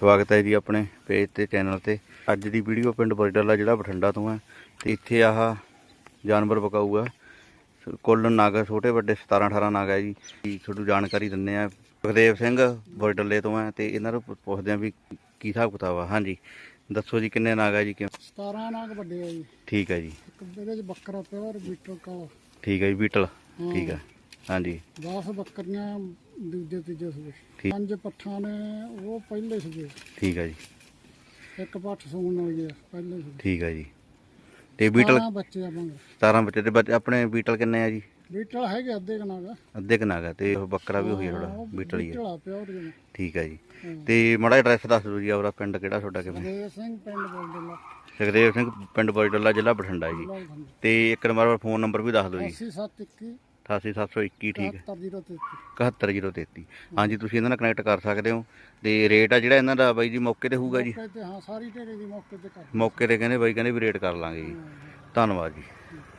ਸਵਾਗਤ ਹੈ ਜੀ ਆਪਣੇ ਪੇਜ ਤੇ ਚੈਨਲ ਤੇ। ਅੱਜ ਦੀ ਵੀਡੀਓ ਪਿੰਡ ਬਰਡਲਾ ਜਿਹੜਾ ਬਠਿੰਡਾ ਤੋਂ ਹੈ। ਤੇ ਇੱਥੇ ਆਹ ਜਾਨਵਰ ਬਕਾਊਗਾ ਕੁੱਲ ਨਗ ਛੋਟੇ ਵੱਡੇ 17 18 ਨਗ ਹੈ ਜੀ। ਕੀ ਤੁਹਾਨੂੰ ਜਾਣਕਾਰੀ ਦਿੰਨੇ ਆ ਸੁਖਦੇਵ ਸਿੰਘ ਬਰਡਲੇ ਤੋਂ ਹੈ ਤੇ ਇਹਨਾਂ ਨੂੰ ਪੁੱਛਦੇ ਆ ਵੀ ਕੀ ਹਿਸਾਬ ਕਿਤਾਬ ਆ। ਹਾਂਜੀ। ਦੱਸੋ ਜੀ ਕਿੰਨੇ ਨਗ ਹੈ ਜੀ ਕਿਵੇਂ 17 ਨਾਗ ਵੱਡੇ ਆ ਜੀ। ਠੀਕ ਹੈ ਜੀ। ਇਹਦੇ ਚ ਬੱਕਰਾ ਪਿਓਰ ਬੀਟਲ ਕਾਲਾ ਠੀਕ ਹੈ ਜੀ ਬੀਟਲ। ਠੀਕ ਹੈ। ਹਾਂਜੀ। 10 ਬੱਕਰੀਆਂ ਦੂਜੇ ਤੀਜੇ ਸੂਏ ਠੀਕ। ਪੰਜ ਪੱਠਾਂ ਨੇ ਉਹ ਪਹਿਲੇ ਸੂਏ ਠੀਕ ਹੈ ਜੀ। ਇੱਕ ਪੱਠ ਸੂਣ ਨਾਲ ਗਿਆ ਪਹਿਲੇ ਸੂਏ ਠੀਕ ਹੈ ਜੀ। ਤੇ ਬੀਟਲ ਬਾਰਾਂ ਬੱਚੇ ਆ ਮੰਗ 17 ਬੱਚੇ ਤੇ ਬੱਚੇ ਆਪਣੇ ਬੀਟਲ ਕਿੰਨੇ ਆ ਜੀ? ਬੀਟਲ ਹੈਗੇ ਅੱਧੇ ਕਨਾਗ ਅੱਧੇ ਕੁ ਨਗ ਹੈ ਤੇ ਉਹ ਬੱਕਰਾ ਵੀ ਹੋਈ ਥੋੜਾ ਬੀਟਲ ਹੀ ਹੈ ਆ। ਪਿਓਰ ਜਮਾ ਠੀਕ ਹੈ ਜੀ। ਤੇ ਮਾੜਾ ਐਡਰੈਸ ਦੱਸ ਦਿਓ ਜੀ ਆਪਣਾ ਪਿੰਡ ਕਿਹੜਾ ਤੁਹਾਡਾ ਕਿਵੇਂ? ਦੇਵ ਸਿੰਘ ਪਿੰਡ ਬੋਲਦੇਲਾ ਸੁਖਦੇਵ ਸਿੰਘ ਪਿੰਡ ਬੋਇਡਲਾ ਜ਼ਿਲ੍ਹਾ ਬਠਿੰਡਾ ਜੀ। ਤੇ ਇੱਕ ਨੰਬਰ ਫੋਨ ਨੰਬਰ ਵੀ ਦੱਸ ਦਿਓ ਜੀ। 8721 88721 ਠੀਕ ਹੈ। 73033 71033 ਹਾਂਜੀ ਤੁਸੀਂ ਇਹਨਾਂ ਨਾਲ ਕਨੈਕਟ ਕਰ ਸਕਦੇ ਹੋ। ਤੇ ਰੇਟ ਆ ਜਿਹੜਾ ਇਹਨਾਂ ਦਾ ਬਾਈ ਜੀ ਮੌਕੇ ਤੇ ਹੋਊਗਾ ਜੀ? ਮੌਕੇ ਤੇ ਹਾਂ ਸਾਰੀ ਢੇਰੇ ਦੀ ਮੌਕੇ ਤੇ ਕਰ ਮੌਕੇ ਤੇ ਕਹਿੰਦੇ ਬਾਈ ਕਹਿੰਦੇ ਵੀ ਰੇਟ ਕਰ ਲਾਂਗੇ ਜੀ। ਧੰਨਵਾਦ ਜੀ।